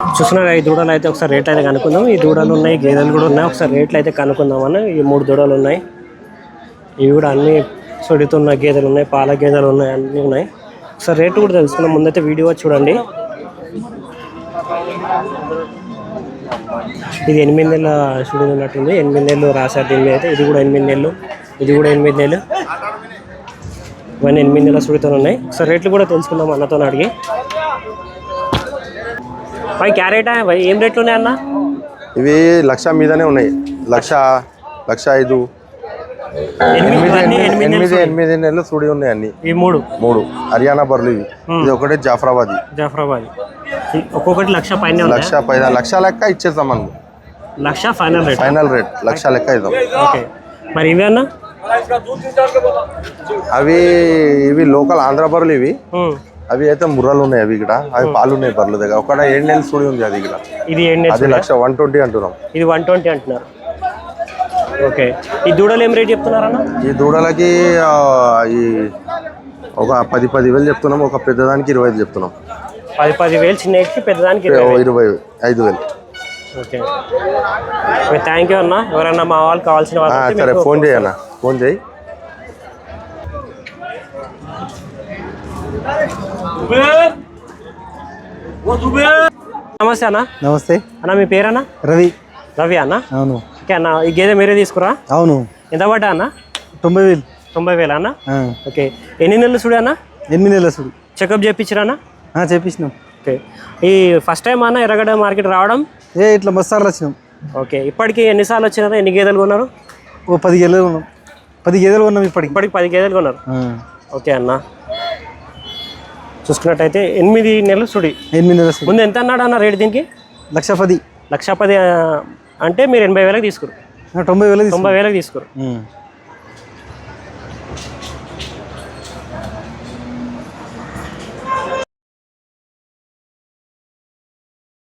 చూస్తున్నారు ఈ దూడలు అయితే ఒకసారి రేట్లు అయితే కనుక్కుందాం. ఈ దూడలు ఉన్నాయి గేదెలు కూడా ఉన్నాయి. ఒకసారి రేట్లు అయితే కనుక్కుందాం ఈ మూడు దూడలు ఉన్నాయి. ఇవి కూడా అన్ని సొడితున్న గేదెలు ఉన్నాయి పాల గేదెలు ఉన్నాయి అన్నీ ఉన్నాయి. ఒకసారి రేటు కూడా తెలుసుకున్నాం ముందైతే వీడియో చూడండి. ఇది ఎనిమిది నెలల స్టూడియో ఉన్నట్టుంది. ఎనిమిది నెలలు రాశారు దీని మీద అయితే. ఇది కూడా ఎనిమిది నెలలు. ఇది కూడా ఎనిమిది నెలలు. ఇవన్నీ ఎనిమిది నెలల సుడితో ఉన్నాయి. ఒకసారి రేట్లు కూడా తెలుసుకుందాం అన్నతో అడిగి. పై క్యారెట్ ఏం రేట్లు ఉన్నాయి అన్న? ఇవి లక్ష మీదనే ఉన్నాయి. లక్ష లక్ష ఐదు. ఎనిమిది ఎనిమిది నెలలు సుడి ఉన్నాయి అన్ని. ఈ మూడు? మూడు. హర్యానా బర్రెలు ఇవి. ఇది ఒకటి జాఫరాబాద్. జాఫరాబాద్. ఒక్కొక్కటి లక్ష పైన లక్ష పైన లక్ష లెక్క ఇచ్చేస్తాం మనం. లక్ష ఫైనల్ రేట్. Final rate. లక్ష లెక్క ఇద్దాం. ఓకే. మరి ఇవి అన్న? అవి ఇవి లోకల్ ఆంధ్ర బర్రెలు ఇవి. అవి అయితే ముర్రలు ఉన్నాయి అవి ఇక్కడ. అవి పాలు ఉన్నాయి బర్రెల దగ్గర. ఒక ఏడు నెలలు సుడి ఉంది అది ఇక్కడ. ఇది ఏడు నెలలు అది లక్ష వన్ ట్వంటీ అంటున్నాం. ఇది వన్ ట్వంటీ అంటున్నారు. ఓకే. ఈ దూడలు ఏం రేట్ చెప్తున్నారన్న? ఈ దూడలకి ఈ ఒక పది పది వేలు చెప్తున్నాం. ఒక పెద్దదానికి ఇరవై ఐదు చెప్తున్నాం. పది పది వేలు చిన్నకి పెద్దదానికి ఇరవై ఐదు. వేలు. ఓకే. థ్యాంక్ యూ అన్న. ఎవరన్నా మా వాళ్ళు కావాల్సిన సరే ఫోన్ చేయన్న ఫోన్ చేయి. నమస్తే అన్న. నమస్తే. అన్న మీ పేరన్నా? రవి. రవి అన్న? అవును. ఓకే అన్న ఈ గేదె మీరే తీసుకురా? అవును. ఎంత పడ్డా అన్న? తొంభై వేలు. తొంభై వేల అన్న? ఆ, ఓకే. ఎన్ని నెలలు చూడు అన్న? ఎనిమిది నెలల సుడు? చెకప్ చేయించరా అన్న? ఆ, చేపించినాం ఓకే. ఈ ఫస్ట్ టైం అన్న ఎర్రగడ్డ మార్కెట్ రావడం? ఏ ఇట్లా మస్తార్లు వచ్చినాం. ఓకే. ఇప్పటికి ఎన్నిసార్లు వచ్చినారా? ఎన్ని గేదెలు కొన్నారు? ఓ పది గేదెలు ఉన్నాం పది గేదెలు ఉన్నాం ఇప్పటికి. ఇప్పటికి పది గేదెలు కొన్నారు. ఆ, ఓకే అన్న. చూసుకున్నట్టయితే ఎనిమిది నెలలు సుడి. ఎనిమిది నెలల ముందు ఎంత అన్నాడు అన్న రేటు దీనికి? లక్ష పది. లక్ష పది అంటే మీరు ఎనభై వేలకు తీసుకురు. తొంభై వేలు తొంభై వేలకు తీసుకురు.